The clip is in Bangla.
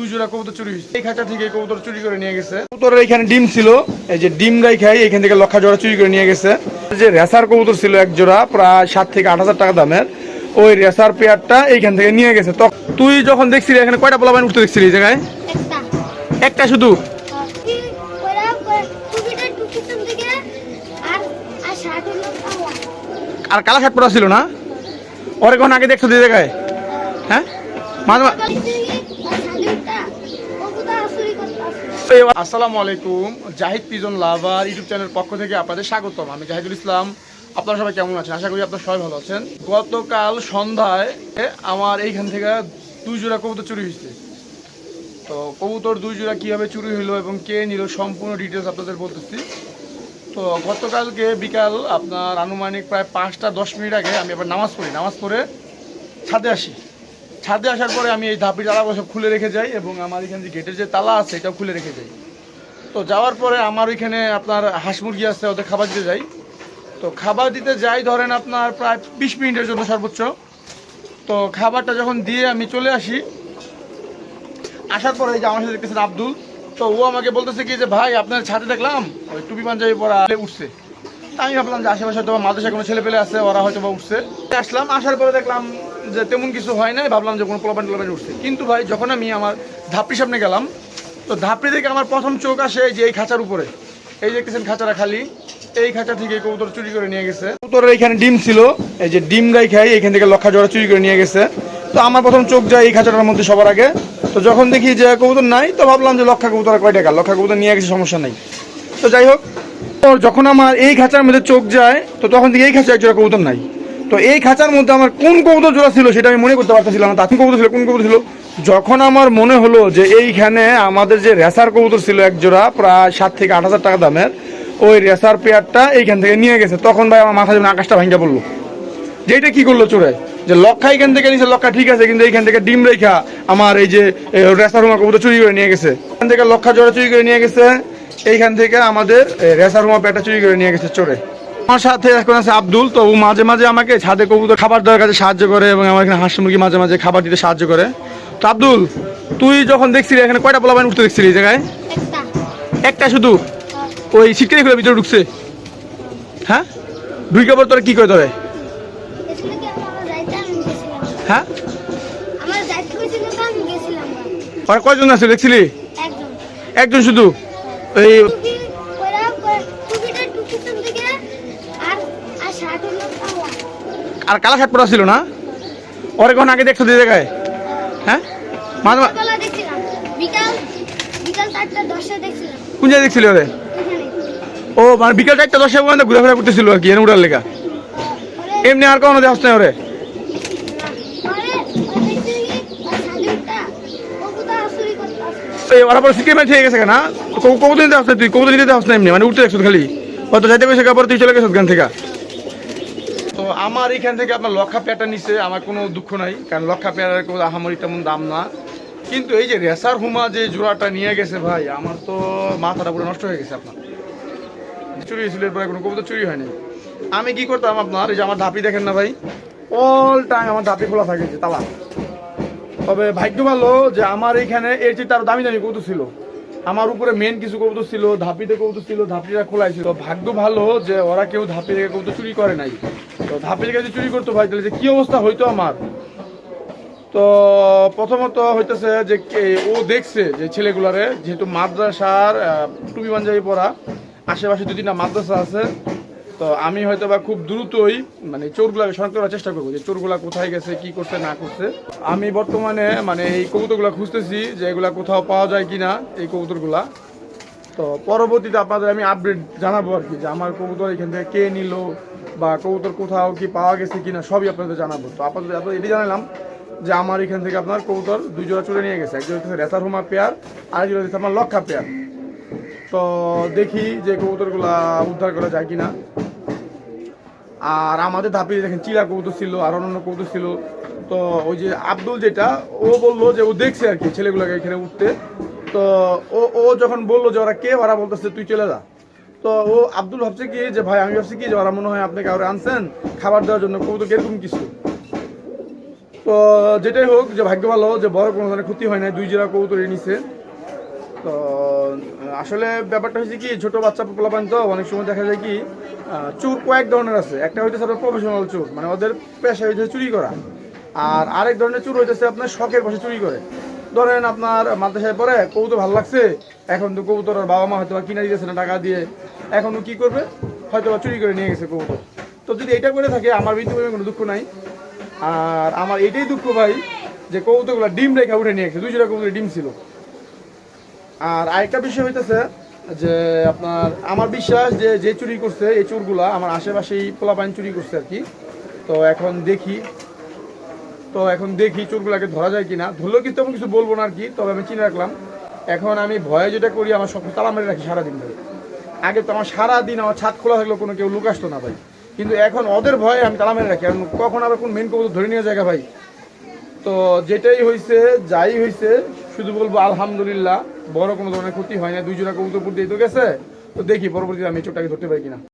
দুই জোড়া কবুতর চুরি হয়েছে। এই খাঁচা থেকে কবুতর চুরি করে নিয়ে গেছে। কবুতরের এখানে ডিম ছিল এই যে ডিম গাই খাই এখান থেকে লক্ষা জোড়া চুরি করে নিয়ে গেছে। যে রেসার কবুতর ছিল এক জোড়া প্রায় সাত থেকে আট হাজার টাকা দামের। ওই রেসার পেয়ারটা এইখান থেকে নিয়ে গেছে। তো তুই যখন দেখছিলি এখানে কয়টা পোলাপাইন উঠতে দেখছিলি এই জায়গায়? একটা। একটা শুধু? আর কালা। আর কালা শার্ট পরা ছিল না? ওর এখন আগে দেখছ এই জায়গায়? হ্যাঁ? মাঝে মা- আসসালামু আলাইকুম, জাহিদ পিজন লাভার ইউটিউব চ্যানেলের পক্ষ থেকে আপনাদের স্বাগতম। আমি জাহিদুল ইসলাম, আপনারা সবাই কেমন আছেন? আশা করি আপনারা সবাই ভালো আছেন। গতকাল সন্ধ্যায় আমার এইখান থেকে দুই জোড়া কবুতর চুরি হয়েছে। তো কবুতর দুই জোড়া কীভাবে চুরি হলো এবং কে নিল সম্পূর্ণ ডিটেলস আপনাদের বলতেছি। তো গতকালকে বিকাল আপনার আনুমানিক প্রায় পাঁচটা দশ মিনিট আগে আমি আবার নামাজ পড়ি। নামাজ পড়ে ছাদে আসি। ছাদে আসার পরে আমি এই ধাপি তালাগুলো সব খুলে রেখে যাই এবং আমার এখানে যে গেটের যে তালা আছে এটাও খুলে রেখে যাই। তো যাওয়ার পরে আমার ওইখানে আপনার হাঁস মুরগি আছে, ওদের খাবার দিতে যাই। তো খাবার দিতে যাই ধরেন আপনার প্রায় বিশ মিনিটের জন্য সর্বোচ্চ। তো খাবারটা যখন দিয়ে আমি চলে আসি, আসার পরে এই যে আমার সাথে দেখতেছেন আব্দুল, তো ও আমাকে বলতেছে কি যে, ভাই, আপনার ছাদে দেখলাম, ওই টুপি পাঞ্জাবি পরা উঠছে। আমি ভাবলাম যে আশেপাশে হয়তো মাদ্রাসায় কোনো ছেলে পেলে আছে, ওরা হয়তো বা উঠছে। আসলাম, আসার পরে দেখলাম যে তেমন কিছু হয় নাই, ভাবলাম যে কোনো পোলাপান টোলাপান উঠছে। কিন্তু ভাই, যখন আমি আমার ধাপড়ির সামনে গেলাম, তো ধাপড়ি থেকে আমার প্রথম চোখ আসে যে এই খাঁচার উপরে। এই দেখতেছেন খাঁচাটা খালি। এই খাঁচা থেকে কবুতর চুরি করে নিয়ে গেছে। কবুতরের এখানে ডিম ছিল। এই যে ডিম গাই খাই, এখান থেকে লক্ষা জোড়া চুরি করে নিয়ে গেছে। তো আমার প্রথম চোখ যায় এই খাঁচাটার মধ্যে সবার আগে। তো যখন দেখি যে কবুতর নাই, তো ভাবলাম যে লক্ষা কবুতর কয় টাকা? লক্ষা কবুতর নিয়ে গেছে, সমস্যা নাই। তো যাই হোক যখন আমার এই খাঁচার মধ্যে চোখ যায়, তো তখন দেখি এই খাঁচা একজোড়া কবুতর নাই। তো এই খাঁচার মধ্যে আমার কোন কবুতর জোড়া ছিল সেটা আমি মনে করতে পারতেছিলাম না। তার কবুতর ছিল, কোন কবুতর ছিল? যখন আমার মনে হলো যে এইখানে আমাদের যে রেসার কবুতর ছিল এক জোড়া, প্রায় সাত থেকে আট হাজার টাকা দামের, ওই রেসার পেয়ারটা এইখান থেকে নিয়ে গেছে। তখন ভাই আমার মাথা যেমন আকাশটা ভাঙ্গা পড়ল। যে এটা কি করল চোরে? যে লক্ষা এখান থেকে নিয়েছে লক্ষা ঠিক আছে, কিন্তু এইখান থেকে ডিম রেখা আমার এই যে রেসার হুমা কবুতর চুরি করে নিয়ে গেছে। এখান থেকে লক্ষা জোড়া চুরি করে নিয়ে গেছে, এইখান থেকে আমাদের রেসার হুমা পেটা চুরি করে নিয়ে গেছে চোরে। আমার সাথে এখন আছে আব্দুল তো ও মাঝে মাঝে আমাকে ছাদে কবুতর খাবার দেওয়ার কাছে সাহায্য করে এবং আমার এখানে হাঁস মুরগি মাঝে মাঝে খাবার দিতে সাহায্য করে। তো আব্দুল তুই যখন দেখছিলি এখানে কয়টা পোলাপাইন উঠতে দেখছিলি এই জায়গায়? একটা। শুধু? ওই সিটকারি খুলে ভিতরে ঢুকছে? হ্যাঁ? ঢুকে পর তোরা কি করে গেছিলাম? হ্যাঁ? কয়জন আছে দেখছিলি? একজন। একজন শুধু? এই টুপি ওরা টুপিটা টুপির দিকে আর আর শার্ট হলো কালা আর কালা শার্ট পরা ছিল না? ওরা কখন আগে দেখছ এই জায়গায়? হ্যাঁ? মাঝে কোন জায়গায় দেখছিলি ওরে ও মানে বিকাল চারটা দশটা পর্যন্ত ঘুরাফেরা করতেছিল আর কি এনে উড়ার লেখা এমনি আর কোনো দেওয়া নাই ওরে। ওরে পরে ম্যাচ হয়ে গেছে নিতে আসছে তুই? কবুতর নিতে আসছে না এমনি? মানে উঠতে দেখছ খালি। হয়তো যাইতে গেছে পরে তুই চলে গেছিস গান থেকে? আমার এখান থেকে আপনার লক্ষা পেয়ারটা নিচ্ছে, আমার কোনো দুঃখ নাই, কারণ লক্ষা পেয়ারের কোনো আহামরি তেমন দাম না। কিন্তু এই যে রেসার হুমা যে জোড়াটা নিয়ে গেছে ভাই, আমার তো মাথাটা পুরো নষ্ট হয়ে গেছে আপনার। চুরি হয়েছিল, এরপরে কোনো কবুতর চুরি হয়নি। আমি কি করতাম আপনার, এই যে আমার ধাপি দেখেন না ভাই অল টাইম আমার ধাপি খোলা থাকে যে তালা। তবে ভাগ্য ভালো যে আমার এইখানে এর চেয়ে তার দামি দামি কবুতর ছিল। আমার উপরে মেন কিছু কবুতর ছিল, ধাপিতে কবুতর ছিল ধাপিটা খোলাই ছিল ভাগ্য ভালো যে ওরা কেউ ধাপি থেকে কবুতর চুরি করে নাই। তো ধাপি থেকে যদি চুরি করতো ভাই তাহলে যে কি অবস্থা হইতো আমার? তো প্রথমত হইতেছে যে ও দেখছে যে ছেলেগুলারে, যেহেতু মাদ্রাসার টুপি পাঞ্জাবি পরা, আশেপাশে তিনটা মাদ্রাসা আছে তো আমি হয়তো বা খুব দ্রুতই মানে চোরগুলাকে শনাক্ত করার চেষ্টা করব যে চোরগুলা কোথায় গেছে, কি করছে, না করছে। আমি বর্তমানে মানে এই কবুতরগুলা খুঁজতেছি যে এগুলা কোথাও পাওয়া যায় কিনা এই কবুতরগুলা। তো পরবর্তীতে আপনাদের আমি আপডেট জানাব আর কি, যে আমার কবুতর এখান থেকে কে নিল বা কবুতর কোথাও কি পাওয়া গেছে কিনা সবই আপনাদের জানাব। তো আপনাদের আপনাদের এটি জানালাম যে আমার এখান থেকে আপনার কবুতর দুই জোড়া চলে নিয়ে গেছে একজন হচ্ছে রেসার হুমা পেয়ার আর একজন হচ্ছে আমার লক্ষা পেয়ার। তো দেখি যে কবুতরগুলা উদ্ধার করা যায় কিনা। আর আমাদের ধাপে দেখেন চিলা কবুতর ছিল, আর অন্যান্য কবুতর ছিল। তো ওই যে আব্দুল যেটা, ও বলল যে ও দেখছে আর কি ছেলেগুলোকে এখানে উঠতে। তো ও ও যখন বলল যে ওরা কে, ওরা বলতেছে, তুই চলে যা। তো ও আব্দুল ভাবছে কি, যে ভাই, আমি ভাবছি কি, যে ওরা মনে হয় আপনাকে কাউরে আনছেন, খাবার দেওয়ার জন্য। কবুতর এরকম কিছু? তো যেটাই হোক, যে ভাগ্য ভালো, যে বড় কোনো ধরনের ক্ষতি হয় না দুই জোড়া কবুতরই নিছে। তো, আসলে ব্যাপারটা হচ্ছে কি, ছোট বাচ্চা পোলাপান তো, অনেক সময় দেখা যায় কি চুর কয়েক ধরনের আছে। একটা হইতেছে আপনার প্রফেশনাল চুর মানে ওদের পেশা হইতেছে চুরি করা। আর আরেক ধরনের চুর হইতেছে আপনার শখের বসে চুরি করে। ধরেন আপনার মাদ্রাসায় পরে কবুতর ভালো লাগছে, এখন তো কবুতর ওর বাবা মা হয়তো কিনে দিতেছে না টাকা দিয়ে, এখন কি করবে? হয়তো চুরি করে নিয়ে গেছে কবুতর। তো যদি এটা করে থাকে, আমার বিন্দু কোনো দুঃখ নাই। আর আমার এটাই দুঃখ ভাই, যে কবুতরগুলো ডিম রেখা উঠে নিয়ে গেছে। দুই জোড়া কবুতর ডিম ছিল। আর আরেকটা বিষয় হইতেছে যে আপনার আমার বিশ্বাস যে যে চুরি করছে, এই চোরগুলা আমার আশেপাশেই পোলাপাইন চুরি করছে আর কি। তো এখন দেখি, তো এখন দেখি চোরগুলাকে ধরা যায় কিনা। ধরলেও কিন্তু আমি কিছু বলব না আর কি, তবে আমি চিনে রাখলাম। এখন আমি ভয়ে যেটা করি, আমার সব তালা মেরে রাখি সারাদিন ধরে। আগে তো আমার সারাদিন আমার ছাদ খোলা থাকলেও কোনো কেউ লুক আসতো না ভাই। কিন্তু এখন ওদের ভয়ে আমি তালা মেরে রাখি। আর কখন আবার কোন মেন কবুতর ধরে নিয়ে জায়গা ভাই? তো যেটাই হয়েছে যাই হয়েছে শুধু বলব আলহামদুলিল্লাহ, বড় কোনো ধরনের ক্ষতি হয় না দুই জোড়া কবুতর দিয়ে তো গেছে। তো দেখি, পরবর্তীতে আমি চোখটাকে ধরতে পারি কিনা।